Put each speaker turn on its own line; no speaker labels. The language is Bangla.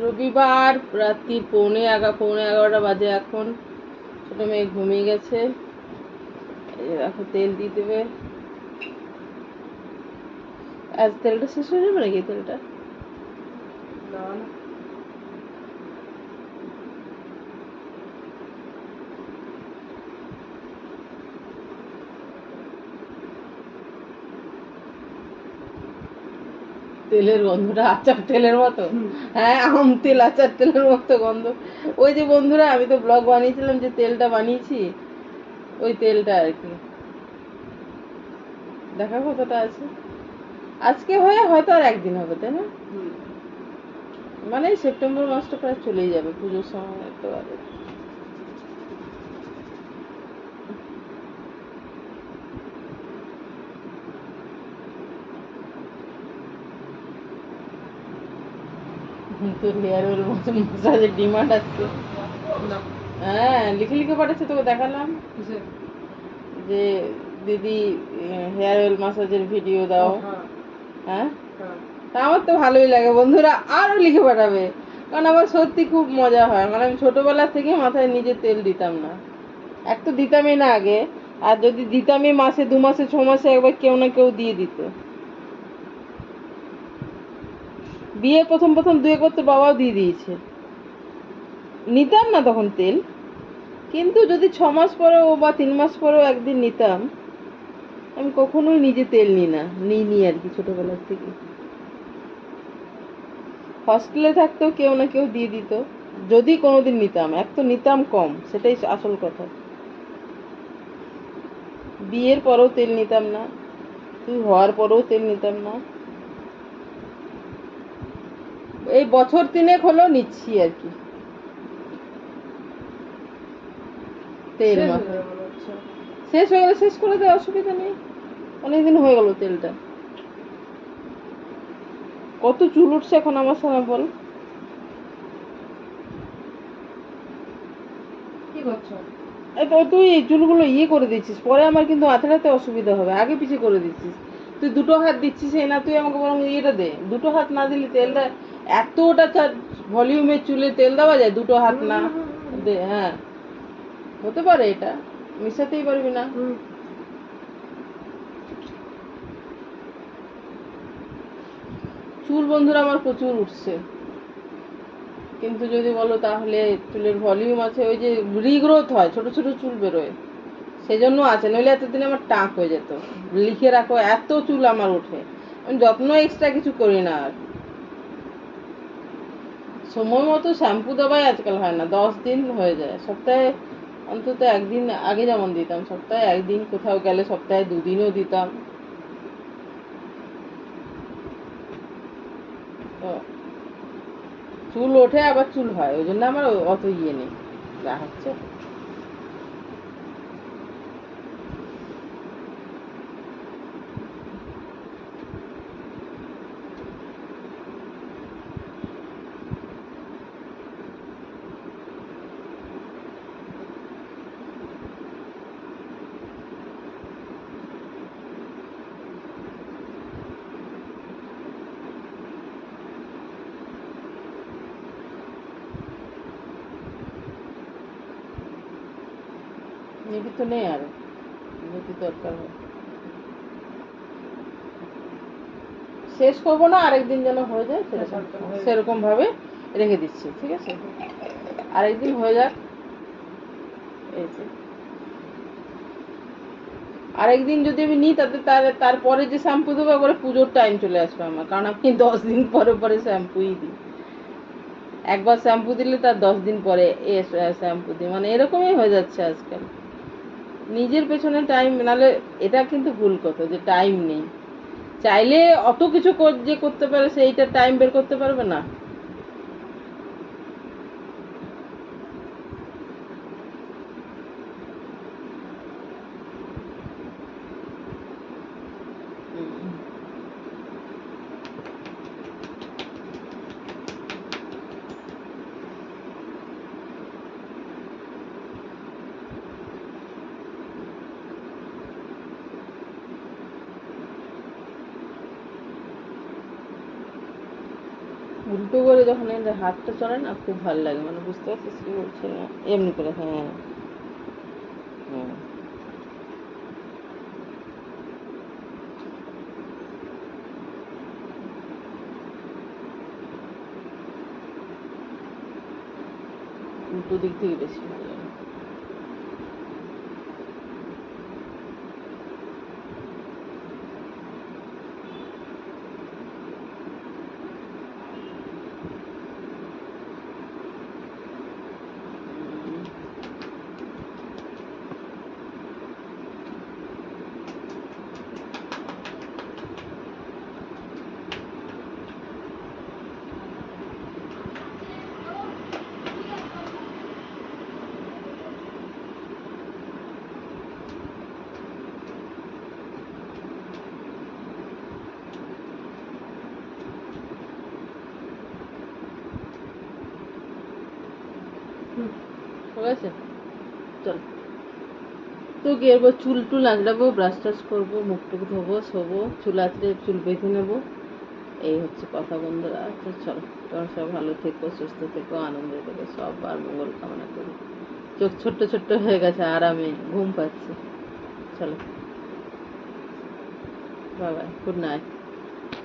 রবিবার রাত্রি পৌনে এগা পৌনে এগারোটা বাজে এখন। ছোট মেয়ে ঘুমিয়ে গেছে। দেখো, তেল দিয়ে দেবে। আজ তেলটা শেষ হয়ে যাবে নাকি তেলটা?
না।
তেলের গন্ধটা আচার তেলের মতো। হ্যাঁ আম তেল আচার তেলের মতো গন্ধ। ওই যে বন্ধুরা আমি তো ব্লগ বানিয়েছিলাম যে তেলটা বানিয়েছি ওই তেলটা আর কি। দেখা কতটা আছে? আজকে হয়ে হয়তো আর একদিন হবে তাই না? মানে সেপ্টেম্বর মাসটা প্রায় চলেই যাবে পুজোর সময় তো আগে তোর হেয়ার অয়েল মাসাজের ডিমান্ড আছে। হ্যাঁ লিখে লিখে পাঠাচ্ছে তোকে দেখালাম। যে দিদি হেয়ার অয়েল মাসাজের ভিডিও দাও।
হ্যাঁ,
হ্যাঁ?
হ্যাঁ।
তা আমার তো ভালোই লাগে বন্ধুরা আরও লিখে পাঠাবে। কারণ আমার সত্যি খুব মজা হয়। মানে আমি ছোটবেলা থেকে মাথায় নিজে তেল দিতাম না। এক তো দিতামই না আগে আর যদি দিতামই মাসে দু মাসে ছ মাসে একবার কেউ না কেউ দিয়ে দিত। বিয়ে প্রথম প্রথম দুয়ে করতে বাবাও দিয়ে দিয়েছে। নিতাম না তখন তেল। কিন্তু যদি ছ মাস পরেও বা তিন মাস পরেও একদিন নিতাম, আমি কখনোই নিজে তেল নিই না, নিইনি আর কি ছোটবেলার থেকে। হস্টেলে থাকতেও কেউ না কেউ দিয়ে দিত। যদি কোনোদিন নিতাম, এক তো নিতাম কম, সেটাই আসল কথা। বিয়ের পরেও তেল নিতাম না, তুই হওয়ার পরেও তেল নিতাম না। এই বছর তিনেক হলো নিচ্ছি আর কি। তেল
শেষ হয়ে।
শেষ হয়ে গেলে শেষ করে দেয় অসুবিধা নেই। অনেকদিন হয়ে গেল তেলটা। কত চুল উঠছে এখন আমার সামনে বল।
কি করছ?
তুই চুলগুলো ইয়ে করে দিচ্ছিস পরে আমার কিন্তু আঁচড়াতে অসুবিধা হবে আগে পিছিয়ে করে দিচ্ছিস। তুই দুটো হাত দিচ্ছিস এই না তুই আমাকে বরং ইয়েটা দে। দুটো হাত না দিলে তেলটা এতটা ভলিউমের চুলে তেল দেওয়া যায় দুটো হাত না হ্যাঁ। হতে পারে এটা মিশাতেই পারবি না। চুল বন্ধুরা আমার প্রচুর উঠছে। কিন্তু যদি বলো তাহলে চুলের ভলিউম আছে ওই যে রিগ্রোথ হয় ছোট ছোট চুল বেরোয় সেজন্য আছে নইলে এতদিন আমার টাক হয়ে যেত। লিখে রাখো এত চুল আমার ওঠে। আমি যত্ন এক্সট্রা কিছু করি না আর। সময় মতো শ্যাম্পু দেওয়াই আজকাল হয় না, দশ দিন হয়ে যায়। সপ্তাহে অন্তত একদিন আগে যেমন দিতাম, সপ্তাহে একদিন কোথাও গেলে সপ্তাহে দুদিনও দিতাম। চুল ওঠে আবার চুল হয়, ওই জন্য আমার অত ইয়ে নেই, যা হচ্ছে। নিবি তো নেই আর যদি দরকার শেষ করব না আরেকদিন যেন হয়ে যায় সেরকম
হয়ে
ভাবে রেখে দিচ্ছি ঠিক আছে? আরেকদিন হয়ে যাক। এই যে। আরেকদিন যদি আমি নিই তাতে তার তারপরে যে শ্যাম্পু দেবো একবারে পুজোর টাইম চলে আসবে আমার। কারণ আমি দশ দিন পরে পরে শ্যাম্পুই দিই। একবার শ্যাম্পু দিলে তার দশ দিন পরে এ শ্যাম্পু দিই। মানে এরকমই হয়ে যাচ্ছে আজকাল। নিজের পেছনে টাইম নাহলে এটা কিন্তু ভুল কথা যে টাইম নেই। চাইলে অত কিছু যে করতে পারে, সেইটা টাইম বের করতে পারবে না। উল্টো করে যখন এর হাতটা চলে না, খুব ভালো লাগে। মানে বুঝতে পারছিস কি বলছে এমনি করে হ্যাঁ। হুম। উল্টো দিক থেকে বেশি ভালো লাগে।
হুম।
ঠিক আছে চল। তো কি এরপর চুল টুল আঁচড়াবো ব্রাশ টাশ করব, মুখ টুক ধোবো, শোবো, চুল আঁচড়ে চুল বেঁধে নেব। এই হচ্ছে কথা বন্ধুরা। তো চলো, তোমরা সব ভালো থেকো, সুস্থ থেকো, আনন্দে থেকো, সবার মঙ্গল কামনা করি। চোখ ছোট্ট ছোট্ট হয়ে গেছে, আরামে ঘুম পাচ্ছে। চলো। Bye, good night.